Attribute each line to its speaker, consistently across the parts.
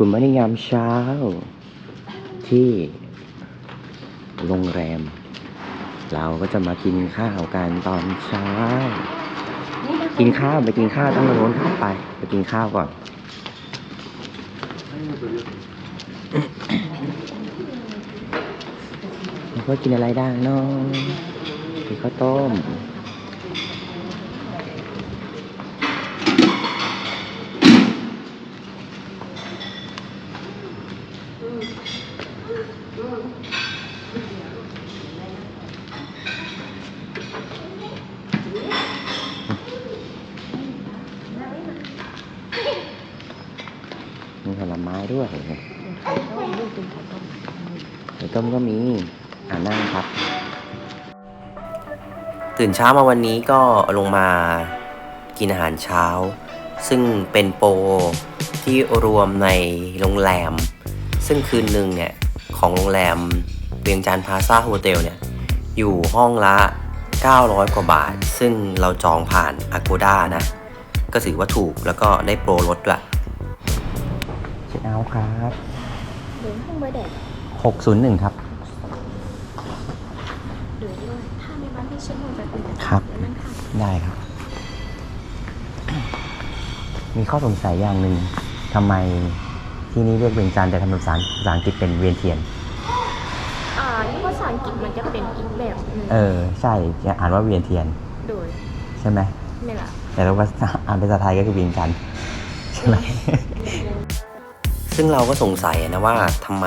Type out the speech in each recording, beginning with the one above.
Speaker 1: คุณมอนิ่งยามเช้า ที่โรงแรม เราก็จะมากินข้าวกันตอนเช้า กินข้าวไปกินข้าวตั้งโน้นครับไป ไปกินข้าวก่อนแล้วก็กินอะไรได้เนาะกินข้าวต้มผลไม้ด้วย้มก็มี อ่านั่งครับ ตื่นเช้ามาวันนี้ก็ลงมากินอาหารเช้า ซึ่งเป็นโปรที่รวมในโรงแรม ซึ่งคืนหนึ่งเนี่ย ของโรงแรมเวียงจันทร์พาซาโฮเทลเนี่ย อยู่ห้องละ 900 กว่าบาท ซึ่งเราจองผ่าน Agoda นะ ก็ถือว่าถูกแล้วก็ได้โปรลดด้วยเช็คเอาท์ครับ
Speaker 2: หรือห้ องเบอร์แดด
Speaker 1: 601 ครับ
Speaker 2: หรือด้วยถ้าในบ้านที่เชื่อมโยงไปเป็น
Speaker 1: ครับ
Speaker 2: แล้วนั่นค่ะ
Speaker 1: ได้ครับ มีข้อสงสัยอย่างหนึ่งทำไมที่นี่เรียกเวียงจันทร์แต่ทำภาษาภาษาอังกฤษเป็นเวียนเทียน
Speaker 2: อ่าที่ภาษาอังกฤษมันจะเป็นอีกแบบหนึง
Speaker 1: เออ ใช่จะอ่านว่าเวียนเทียน
Speaker 2: โดย
Speaker 1: ใช่ไหม
Speaker 2: นี่แหละ
Speaker 1: แต่เราภาษาอ่านภาษาไทยก็คือเวียงจันทร์ใช่ไหม ซึ่งเราก็สงสัยนะว่าทำไม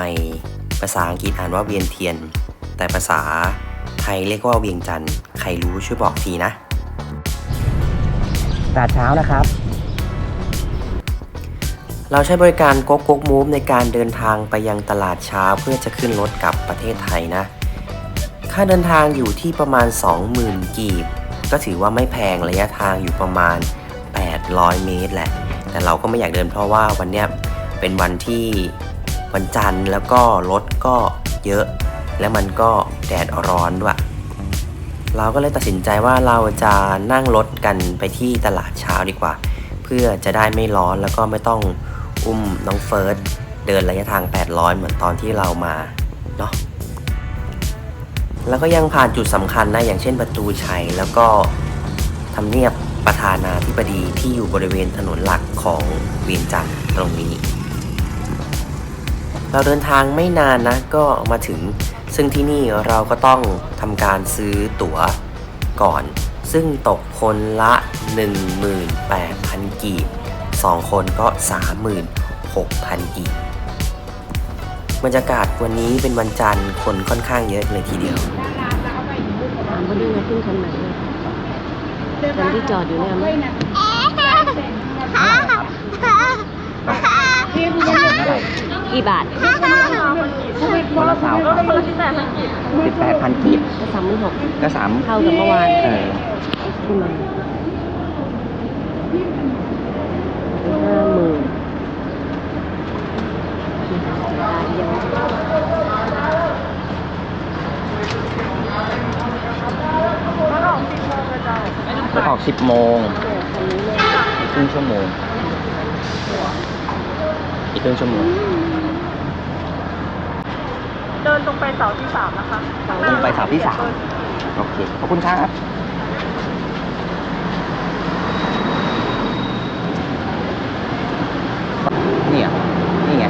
Speaker 1: ภาษาอังกฤษอ่านว่าเวียนเทียน แต่ภาษาไทยเรียกว่าเวียงจันทร์ใครรู้ช่วยบอกทีนะตลาดเช้านะครับ เราใช้บริการก๊กก๊กมูฟในการเดินทางไปยังตลาดเช้าเพื่อจะขึ้นรถกลับประเทศไทยนะ ค่าเดินทางอยู่ที่ประมาณ 20,000 กีบ ก็ถือว่าไม่แพงระยะทางอยู่ประมาณ 800 เมตรแหละ แต่เราก็ไม่อยากเดินเพราะว่าวันเนี้ยเป็นวันที่ วันจันทร์แล้วก็รถก็เยอะ และมันก็แดดร้อนด้วย เราก็เลยตัดสินใจว่าเราจะนั่งรถกันไปที่ตลาดเช้าดีกว่า เพื่อจะได้ไม่ร้อนแล้วก็ไม่ต้องอุ้มน้องเฟิร์สเดินระยะทาง 800 เหมือนตอนที่เรามาเนาะแล้วก็ยังผ่านจุดสำคัญนะอย่างเช่นประตูชัย แล้วก็ทำเนียบประธานาธิบดีที่อยู่บริเวณถนนหลักของเวียงจันทร์ตรงนี้ เราเดินทางไม่นานนะก็มาถึง ซึ่งที่นี่เราก็ต้องทำการซื้อตั๋วก่อน ซึ่งตกคนละ 18,000 กีบ 2 คนก็ 36,000 กีบบรรยากาศวันนี้เป็นวันจันทร์คนค่อนข้างเยอะเลยทีเดียว
Speaker 2: ถามเขาด้วยนะขึ้นคันไหนคันที่จอดอยู่เนี่ยมั้ย กี่บาท
Speaker 1: คนละสาว
Speaker 2: คนละที่แต่ละกี่
Speaker 1: สิบแปดพันกีบ
Speaker 2: ก็สามหมื่นหก
Speaker 1: ก็สาม
Speaker 2: เท่ากับเมื่อวาน
Speaker 1: เออ
Speaker 2: ขึ้นมาห้าหมื่นตาเดียว
Speaker 1: จะออกสิบโมง
Speaker 2: คันนี้เลย
Speaker 1: อีกครึ่งชั่วโมงอีกครึ่งชั่วโมง
Speaker 3: เดินตรงไปเสาที่สามนะคะ
Speaker 1: ตรงไปเสาที่สาม โอเค ขอบคุณครับนี่อะนี่ไง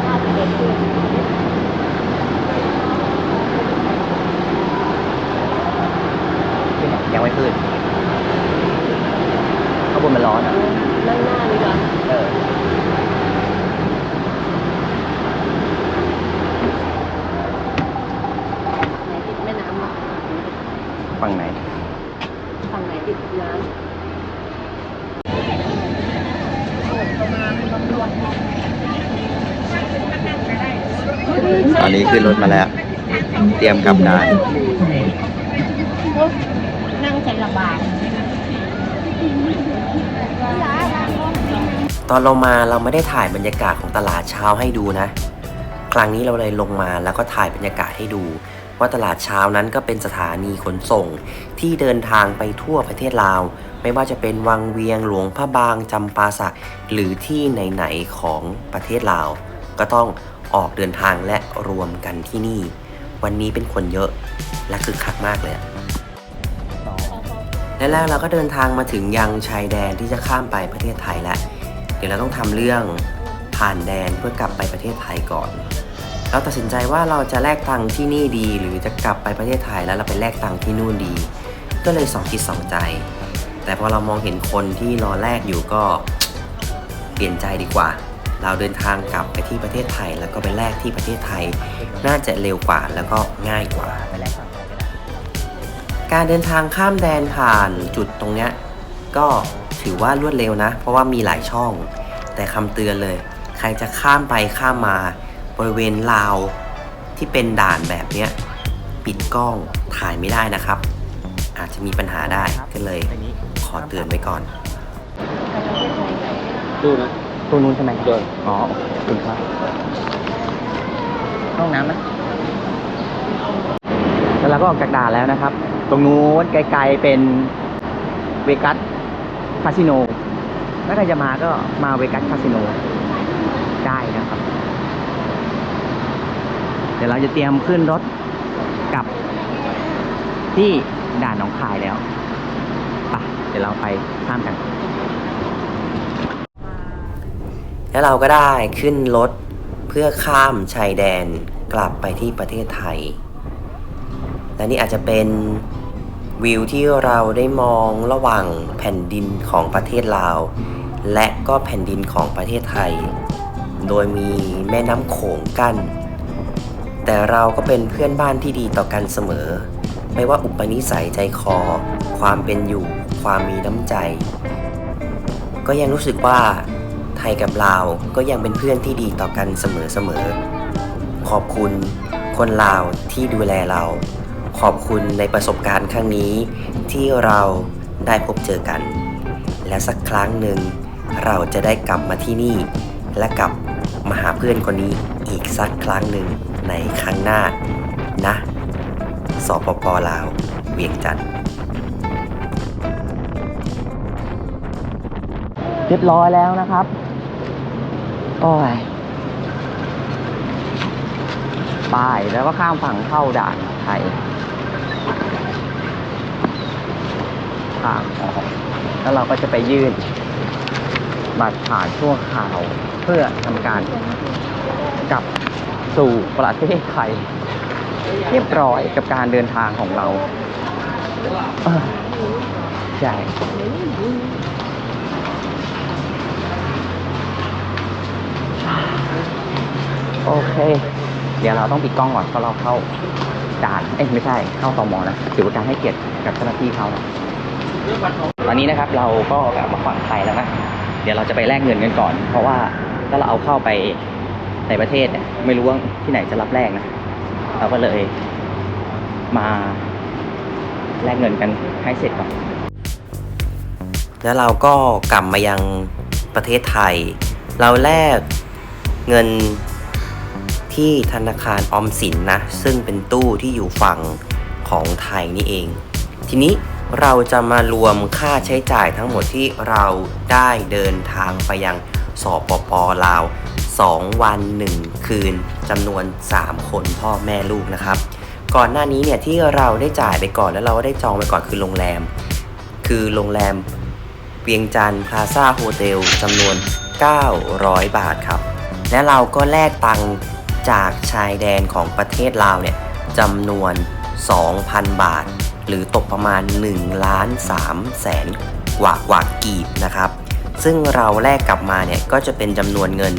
Speaker 1: ยังไม่ขึ้นข้างบนมันร้อนอะ
Speaker 2: นั่งหน้าดีกว่า
Speaker 1: เออ
Speaker 2: ไหนติดแม่น้ำวะ
Speaker 1: ฝั่งไหน
Speaker 2: ฝั่งไหนติดน้
Speaker 1: ตอ นี้ขึ้นรถมาแล้ว เตรียมกลับด่าน
Speaker 2: นั่งใจลำบาก
Speaker 1: ตอนเรามาเราไม่ได้ถ่ายบรรยากาศของตลาดเช้าให้ดูนะ ครั้งนี้เราเลยลงมาแล้วก็ถ่ายบรรยากาศให้ดู ว่าตลาดเช้านั้นก็เป็นสถานีขนส่ง ที่เดินทางไปทั่วประเทศลาว ไม่ว่าจะเป็นวังเวียงหลวงพระบางจำปาสักหรือที่ไหนๆของประเทศลาว ก็ต้อง ออกเดินทางและรวมกันที่นี่ วันนี้เป็นคนเยอะและคึกคักมากเลยและแล้วเราก็เดินทางมาถึงยังชายแดนที่จะข้ามไปประเทศไทยแล้วเดี๋ยวเราต้องทำเรื่องผ่านแดนเพื่อกลับไปประเทศไทยก่อน เราตัดสินใจว่าเราจะแลกตังค์ที่นี่ดี หรือจะกลับไปประเทศไทยแล้วเราไปแลกตังค์ที่นู่นดี ก็เลยสองคิดสองใจ แต่พอเรามองเห็นคนที่รอแลกอยู่ก็เปลี่ยนใจดีกว่า เราเดินทางกลับไปที่ประเทศไทย แล้วก็ไปแลกที่ประเทศไทย น่าจะเร็วกว่าแล้วก็ง่ายกว่า การเดินทางข้ามแดนผ่านจุดตรงเนี้ยก็ถือว่ารวดเร็วนะ เพราะว่ามีหลายช่อง แต่คำเตือนเลย ใครจะข้ามไปข้ามมาบริเวณลาวที่เป็นด่านแบบเนี้ยปิดกล้องถ่ายไม่ได้นะครับ อาจจะมีปัญหาได้ก็เลยขอเตือนไว้ก่อน
Speaker 4: ดูนะ
Speaker 5: ตัวนู้นใช่ไหม
Speaker 4: เดิน
Speaker 5: อ๋อขอบคุณครับห้องน้ำไหมแล้วเราก็ออกจากด่านแล้วนะครับ ตรงนู้นไกลๆเป็นเวกัสคาสิโน ถ้าใครจะมาก็มาเวกัสคาสิโนได้นะครับ เดี๋ยวเราจะเตรียมขึ้นรถกลับที่ด่านหนองคายแล้วไปเดี๋ยวเราไปข้ามกัน
Speaker 1: แล้วเราก็ได้ขึ้นรถเพื่อข้ามชายแดนกลับไปที่ประเทศไทย และนี่อาจจะเป็นวิวที่เราได้มองระหว่างแผ่นดินของประเทศลาว และก็แผ่นดินของประเทศไทย โดยมีแม่น้ำโขงกั้น แต่เราก็เป็นเพื่อนบ้านที่ดีต่อกันเสมอ ไม่ว่าอุปนิสัยใจคอ ความเป็นอยู่ ความมีน้ำใจ ก็ยังรู้สึกว่า ไทยกับลาวก็ยังเป็นเพื่อนที่ดีต่อกันเสมอๆ ขอบคุณคนลาวที่ดูแลเรา ขอบคุณในประสบการณ์ครั้งนี้ที่เราได้พบเจอกัน และสักครั้งหนึ่งเราจะได้กลับมาที่นี่ และกลับมาหาเพื่อนคนนี้อีกสักครั้งหนึ่งในครั้งหน้านะสปปลาว เวียงจันทร์
Speaker 5: เรียบร้อยแล้วนะครับ โอ้ยป้ายแล้วก็ข้ามฝั่งเข้าด่านไทยขามออกแล้วเราก็จะไปยื่น บัตรผ่านชั่วคราวเพื่อทำการกลับสู่ประเทศไทย เรียบร้อยกับการเดินทางของเราใช่ โอเค เดี๋ยวเราต้องปิดกล้องก่อนเพราะเราเข้าด่าน เอ้ยไม่ใช่ เข้าตมนะถือว่าการให้เกียรติกับเจ้าหน้าที่เขานะตอนนี้นะครับเราก็กลับมาฝั่งไทยแล้วนะ เดี๋ยวเราจะไปแลกเงินกันก่อน เพราะว่าถ้าเราเอาเข้าไปในประเทศเนี่ยไม่รู้ว่าที่ไหนจะรับแลกนะ เราก็เลยมาแลกเงินกันให้เสร็จก่อน
Speaker 1: แล้วเราก็กลับมายังประเทศไทย เราแลกเงิน ที่ธนาคารออมสินนะ ซึ่งเป็นตู้ที่อยู่ฝั่งของไทยนี่เอง ทีนี้เราจะมารวมค่าใช้จ่ายทั้งหมดที่เราได้เดินทางไปยังสปปลาว 2 วัน 1 คืนจำนวน 3 คนพ่อแม่ลูกนะครับ ก่อนหน้านี้เนี่ยที่เราได้จ่ายไปก่อนแล้วเราก็ได้จองไปก่อนคือโรงแรม คือโรงแรมเวียงจันทร์พลาซ่าโฮเทลจำนวน 900 บาทครับ และเราก็แลกตังค์ จากชายแดนของประเทศลาวเนี่ยจำนวน 2,000 บาท หรือตกประมาณ1ล้าน3แสนกว่ากว่ากีบนะครับ ซึ่งเราแลกกลับมาเนี่ยก็จะเป็นจำนวนเงิน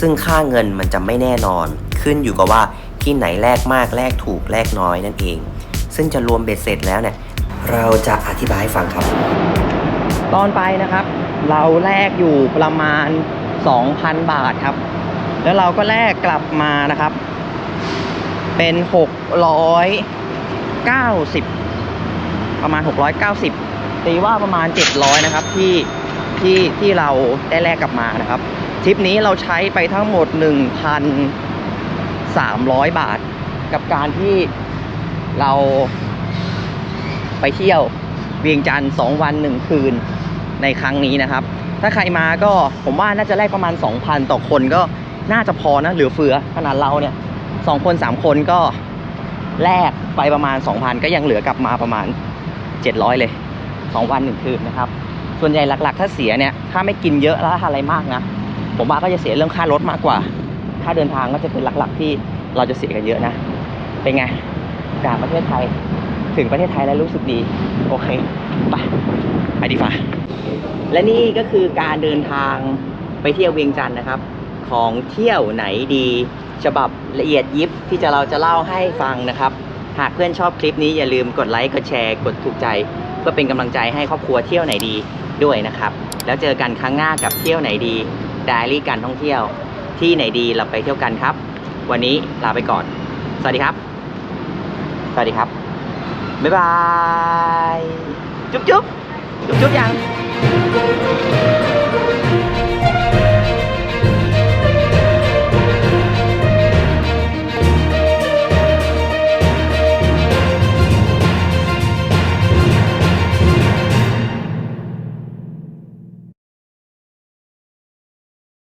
Speaker 1: ซึ่งค่าเงินมันจะไม่แน่นอน ขึ้นอยู่กับว่าที่ไหนแลกมากแลกถูกแลกน้อยนั่นเอง ซึ่งจะรวมเบ็ดเสร็จแล้วเนี่ยเราจะอธิบายให้ฟังครับ
Speaker 5: ตอนไปนะครับ เราแลกอยู่ประมาณ 2,000 บาทครับ แล้วเราก็แลกกลับมานะครับ เป็น 690 ประมาณ 690 ตีว่าประมาณ 700 นะครับ ที่ที่ที่เราได้แลกกลับมานะครับทริปนี้เราใช้ไปทั้งหมด 1,300 บาท กับการที่เราไปเที่ยวเวียงจันทร์2วัน 1 คืนในครั้งนี้นะครับ ถ้าใครมาก็ผมว่าน่าจะแลกประมาณ 2,000 ต่อคนก็ น่าจะพอนะเหลือเฟือขนาดเราเนี่ยสองคนสามคนก็แลกไปประมาณ 2,000 ก็ยังเหลือกลับมาประมาณ 700 เลย 2 วันหนึ่งคืนนะครับ ส่วนใหญ่หลักๆ ถ้าเสียเนี่ย ถ้าไม่กินเยอะแล้วอะไรมากนะ ผมว่าก็จะเสียเรื่องค่ารถมากกว่า ค่าเดินทางก็จะเป็นหลักๆ ที่เราจะเสียกันเยอะนะ เป็นไง จากประเทศไทยถึงประเทศไทยแล้วรู้สึกดี โอเค ไปไปดีฟ่าและนี่ก็คือการเดินทางไปเที่ยวเวียงจันทร์นะครับ ของเที่ยวไหนดี ฉบับละเอียดยิบที่จะเราจะเล่าให้ฟังนะครับ หากเพื่อนชอบคลิปนี้อย่าลืมกดไลค์กดแชร์กดถูกใจ เพื่อเป็นกำลังใจให้ครอบครัวเที่ยวไหนดีด้วยนะครับ แล้วเจอกันครั้งหน้ากับเที่ยวไหนดีไดอารี่การท่องเที่ยว ที่ไหนดีเราไปเที่ยวกันครับ วันนี้ลาไปก่อน สวัสดีครับ สวัสดีครับ บ๊ายบาย จุ๊บจุ๊บจุ๊บจุ๊บยัง